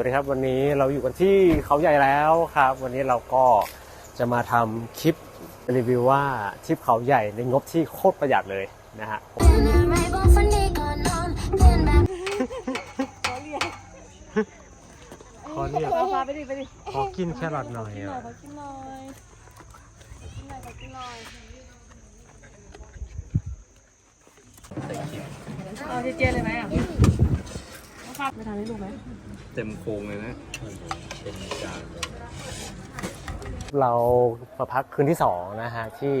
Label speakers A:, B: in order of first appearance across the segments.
A: วัสดีครับวันนี้เราอยู่กันที่เขาใหญ่แล้วครับ วันนี้เราก็จะมาทำคลิปรีวิวว่าทริปเขาใหญ่ในงบที่โคตรประหยัดเลยนะฮะ
B: เป็นอะไรบอกฝันดีก่อนนอนเป็นแบบ
A: ขอเนี่ย
C: เอาพาไปดิไปดิ
A: ขอกินแครอทหน่อย
C: กินหน่
A: อะ
C: อยขอกินหน่อยขอกินหน่อยขอกินหน่อยเอาที่เจนเลยไหมอะเอาพาไปทานให้ลูกไหม
D: เต็มโครงเลยนะ
A: เรามาพักคืนที่สองนะฮะที่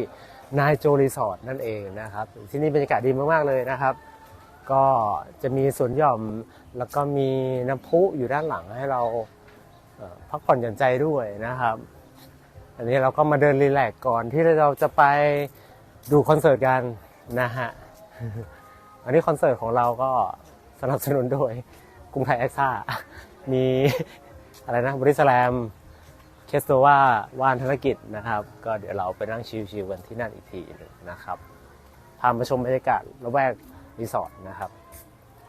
A: นายโจรีสอร์ทนั่นเองนะครับ ที่นี่บรรยากาศดีมาก ๆ เลยนะครับ ก็จะมีสวนหย่อมแล้วก็มีน้ำพุอยู่ด้านหลังให้เราพักผ่อนหย่อนใจด้วยนะครับ อันนี้เราก็มาเดินรีแลกซ์ก่อนที่เราจะไปดูคอนเสิร์ตกันนะฮะอันนี้คอนเสิร์ตของเราก็สนับสนุนโดยกรุงไทยแอคซ่า มีอะไรนะบริสแลมเคสโตว่าวานธนกิจนะครับ ก็เดี๋ยวเราไปนั่งชิลๆกันที่นั่นอีกทีหนึงนะครับพามาชมบรรยากาศระแวกรีสอร์ทนะครับ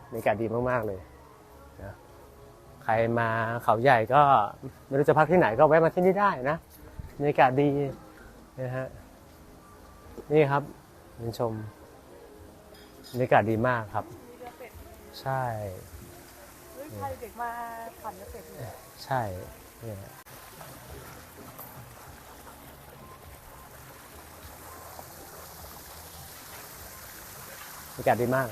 A: บรรยากาศดีมากๆเลยนะใครมาเขาใหญ่ก็ไม่รู้จะพักที่ไหนก็แวะมาที่นี่ได้นะบรรยากาศดีนะฮะนี่ครับคุณชมบรรยากาศดีมากครับ
C: มีเรือเป็ด
A: ใช่
C: เด็กมาผ่านเกษตรเลย
A: ใช่เนี่ยบรรยากาศดีมาก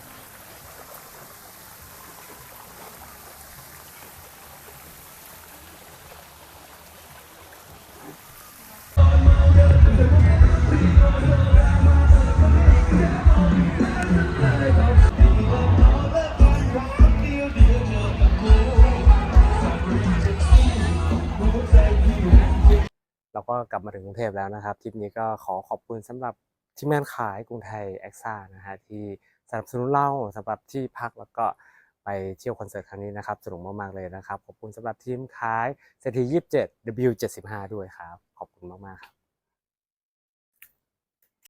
A: เราก็กลับมาถึงกรุงเทพแล้วนะครับทริปนี้ก็ขอขอบคุณสำหรับทีมงานขายกรุงไทยแอคซ่านะฮะที่สนับสนุนเราสำหรับที่พักแล้วก็ไปเที่ยวคอนเสิร์ตครั้งนี้นะครับสนุกมากๆเลยนะครับ ขอบคุณสำหรับทีมขายเศรษฐี27 W75 ด้วยครับ ขอบคุณมากๆครับ